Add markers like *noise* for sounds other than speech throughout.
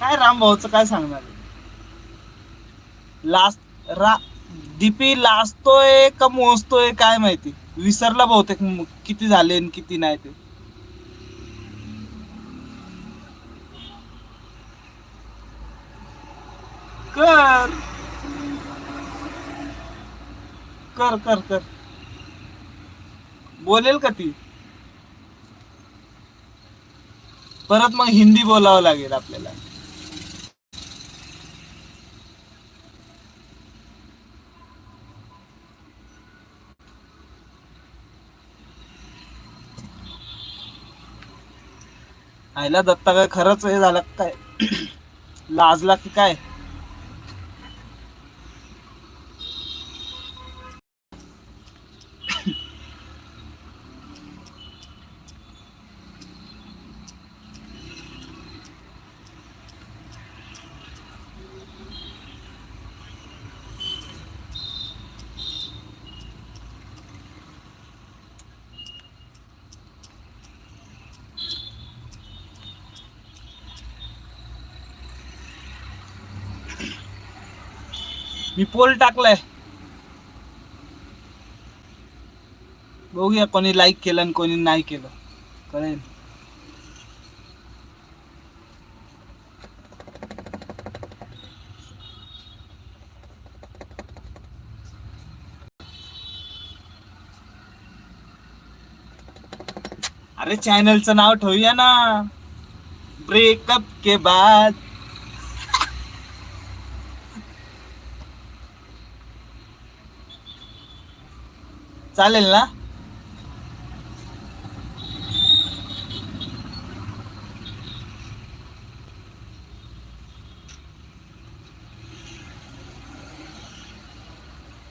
काय राम भाऊचं काय सांगणार? लास्ट रा डीपी लाजतोय का मोजतोय काय माहिती? विसरला बहुतेक किती झाले आणि किती नाही ते. कर. कर कर कर. बोलेल का ती? परत मग हिंदी बोलावं लागेल आपल्याला. आईला दत्ता काय खरंच हे झालं काय? *clears throat* लाजला की काय? मी पोल टाकलाय. बघूया कोणी लाईक केलं आणि कोणी नाही केलं. कळेल. अरे चॅनलचं नाव ठेवूया ना. ब्रेकअप के बाद. चालेल ना?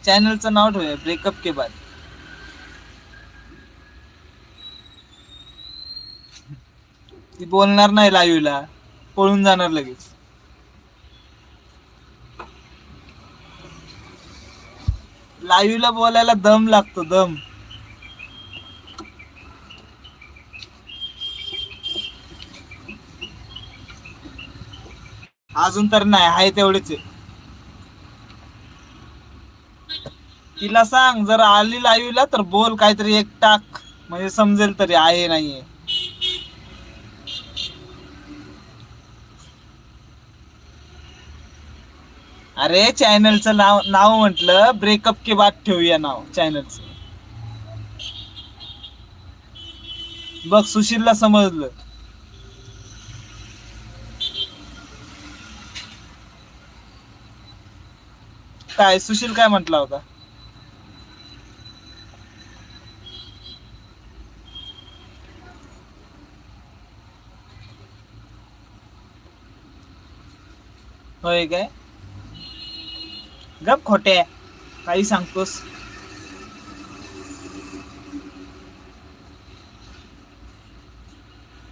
चॅनलचं नाव ठेवूया ब्रेकअप के बाद. ती बोलणार नाही लाईव्हला पळून जाणार लगेच. लाईव्हला बोलायला दम लागतो दम. अजून तर नाही आहे तेवढेच तिला सांग जर आली लाईव्हला तर बोल काहीतरी एक टाक. म्हणजे समजेल तरी आहे नाहीये. अरे चॅनलचं नाव नाव म्हटलं ब्रेकअप के बाद ठेवूया नाव चॅनलच बघ सुशीलला समजलं. काय सुशील काय म्हटला होता? होय काय? गप खोटे. काही सांगतोस?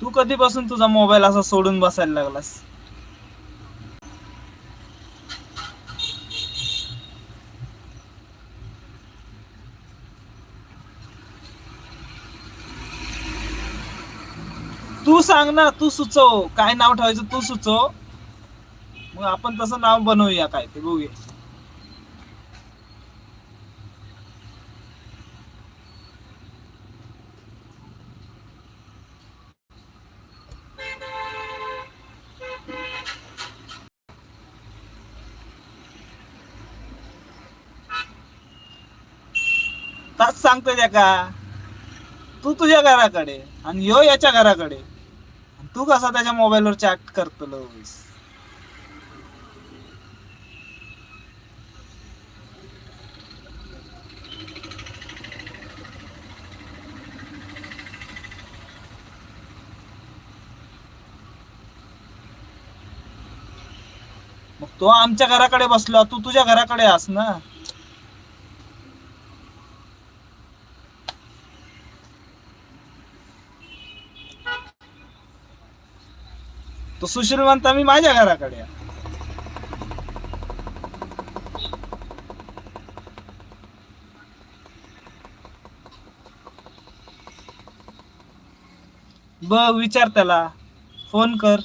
तू कधीपासून तुझा मोबाईल असा सोडून बसायला लागलास? तू सांग ना तू सुचव. काय नाव ठेवायचं तू सुचव. मग आपण तसं नाव बनवूया काय ते बघूया. ताच सांगतोय त्या का? तू तुझ्या घराकडे आणि यो याच्या घराकडे. आणि तू कसा त्याच्या मोबाईलवर चॅट करतलोस मग तो आमच्या घराकडे बसला तू तुझ्या घराकडे आस ना. तो सुशील म्हणता मी माझ्या घराकडे बघ विचार त्याला. फोन कर.